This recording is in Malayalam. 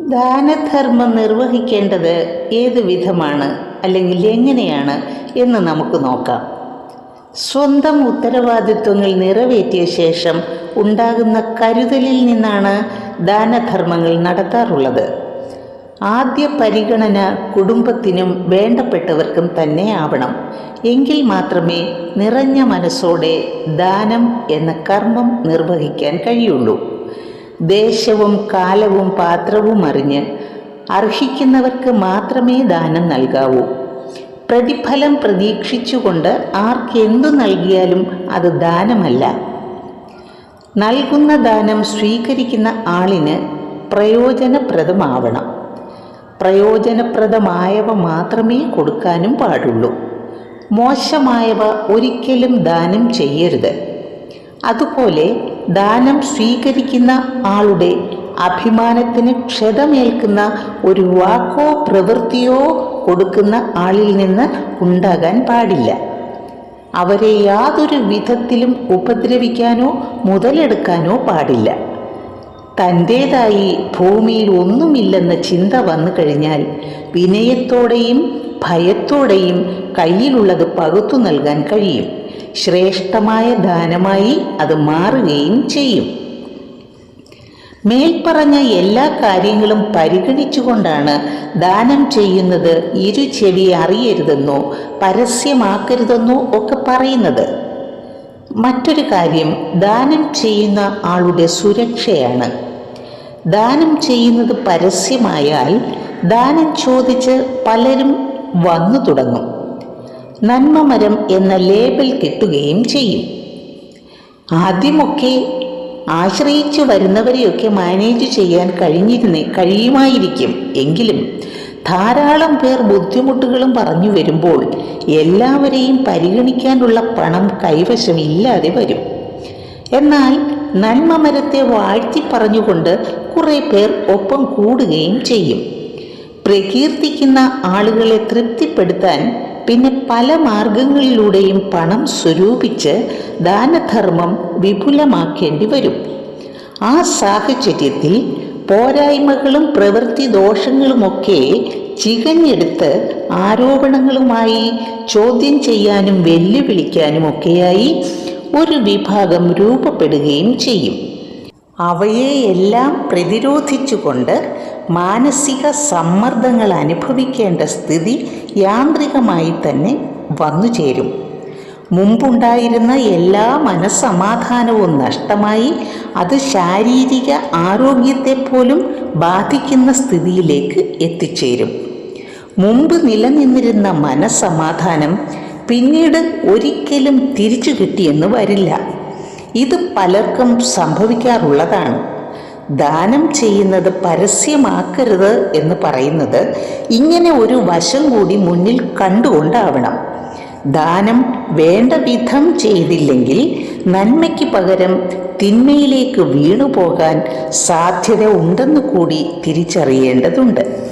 ദാനധർമ്മം നിർവഹിക്കേണ്ടത് ഏത് വിധമാണ് അല്ലെങ്കിൽ എങ്ങനെയാണ് എന്ന് നമുക്ക് നോക്കാം. സ്വന്തം ഉത്തരവാദിത്വങ്ങൾ നിറവേറ്റിയ ശേഷം ഉണ്ടാകുന്ന കരുതലിൽ നിന്നാണ് ദാനധർമ്മങ്ങൾ നടത്താറുള്ളത്. ആദ്യ പരിഗണന കുടുംബത്തിനും വേണ്ടപ്പെട്ടവർക്കും തന്നെ ആവണം. എങ്കിൽ മാത്രമേ നിറഞ്ഞ മനസ്സോടെ ദാനം എന്ന കർമ്മം നിർവഹിക്കാൻ കഴിയുള്ളൂ. ദേശവും കാലവും പാത്രവും അറിഞ്ഞ് അർഹിക്കുന്നവർക്ക് മാത്രമേ ദാനം നൽകാവൂ. പ്രതിഫലം പ്രതീക്ഷിച്ചുകൊണ്ട് ആർക്കെന്തു നൽകിയാലും അത് ദാനമല്ല. നൽകുന്ന ദാനം സ്വീകരിക്കുന്ന ആളിന് പ്രയോജനപ്രദമാവണം. പ്രയോജനപ്രദമായവ മാത്രമേ കൊടുക്കാനും പാടുള്ളൂ. മോശമായവ ഒരിക്കലും ദാനം ചെയ്യരുത്. അതുപോലെ ദാനം സ്വീകരിക്കുന്ന ആളുടെ അഭിമാനത്തിന് ക്ഷതമേൽക്കുന്ന ഒരു വാക്കോ പ്രവൃത്തിയോ കൊടുക്കുന്ന ആളിൽ നിന്ന് ഉണ്ടാകാൻ പാടില്ല. അവരെ യാതൊരു വിധത്തിലും ഉപദ്രവിക്കാനോ മുതലെടുക്കാനോ പാടില്ല. തന്റേതായി ഭൂമിയിൽ ഒന്നുമില്ലെന്ന ചിന്ത വന്നു കഴിഞ്ഞാൽ വിനയത്തോടെയും ഭയത്തോടെയും കയ്യിലുള്ളത് പകുത്തു നൽകാൻ കഴിയും. ശ്രേഷ്ഠമായ ദാനമായി അത് മാറുകയും ചെയ്യും. മേൽപ്പറഞ്ഞ എല്ലാ കാര്യങ്ങളും പരിഗണിച്ചുകൊണ്ടാണ് ദാനം ചെയ്യുന്നത് ഇരു ചെവി അറിയരുതെന്നോ പരസ്യമാക്കരുതെന്നോ ഒക്കെ പറയുന്നത്. മറ്റൊരു കാര്യം ദാനം ചെയ്യുന്ന ആളുടെ സുരക്ഷയാണ്. ദാനം ചെയ്യുന്നത് പരസ്യമായാൽ ദാനം ചോദിച്ച് പലരും വന്നു തുടങ്ങും. നന്മമരം എന്ന ലേബൽ കിട്ടുകയും ചെയ്യും. ആദ്യമൊക്കെ ആശ്രയിച്ചു വരുന്നവരെയൊക്കെ മാനേജ് ചെയ്യാൻ കഴിഞ്ഞിരുന്നേ കഴിയുമായിരിക്കും. എങ്കിലും ധാരാളം പേർ ബുദ്ധിമുട്ടുകളും പറഞ്ഞു വരുമ്പോൾ എല്ലാവരെയും പരിഗണിക്കാനുള്ള പണം കൈവശം ഇല്ലാതെ വരും. എന്നാൽ നന്മമരത്തെ വാഴ്ത്തി പറഞ്ഞുകൊണ്ട് കുറേ പേർ ഒപ്പം കൂടുകയും ചെയ്യും. പ്രകീർത്തിക്കുന്ന ആളുകളെ തൃപ്തിപ്പെടുത്താൻ പിന്നെ പല മാർഗങ്ങളിലൂടെയും പണം സ്വരൂപിച്ച് ദാനധർമ്മം വിപുലമാക്കേണ്ടി വരും. ആ സാഹചര്യത്തിൽ പോരായ്മകളും പ്രവൃത്തി ദോഷങ്ങളുമൊക്കെ ചികഞ്ഞെടുത്ത് ആരോപണങ്ങളുമായി ചോദ്യം ചെയ്യാനും വെല്ലുവിളിക്കാനുമൊക്കെയായി ഒരു വിഭാഗം രൂപപ്പെടുകയും ചെയ്യും. അവയെയെല്ലാം പ്രതിരോധിച്ചുകൊണ്ട് മാനസിക സമ്മർദ്ദങ്ങൾ അനുഭവിക്കേണ്ട സ്ഥിതി യാന്ത്രികമായി തന്നെ വന്നു ചേരും. മുമ്പുണ്ടായിരുന്ന എല്ലാ മനസ്സമാധാനവും നഷ്ടമായി അത് ശാരീരിക ആരോഗ്യത്തെപ്പോലും ബാധിക്കുന്ന സ്ഥിതിയിലേക്ക് എത്തിച്ചേരും. മുമ്പ് നിലനിന്നിരുന്ന മനസ്സമാധാനം പിന്നീട് ഒരിക്കലും തിരിച്ചു കിട്ടിയെന്ന് വരില്ല. ഇത് പലർക്കും സംഭവിക്കാറുള്ളതാണ്. ദാനം ചെയ്യുന്നത് പരസ്യമാക്കരുത് എന്ന് പറയുന്നത് ഇങ്ങനെ ഒരു വശം കൂടി മുന്നിൽ കണ്ടുകൊണ്ടാവണം. ദാനം വേണ്ട വിധം ചെയ്തില്ലെങ്കിൽ നന്മയ്ക്ക് പകരം തിന്മയിലേക്ക് വീണുപോകാൻ സാധ്യത ഉണ്ടെന്ന് കൂടി തിരിച്ചറിയേണ്ടതുണ്ട്.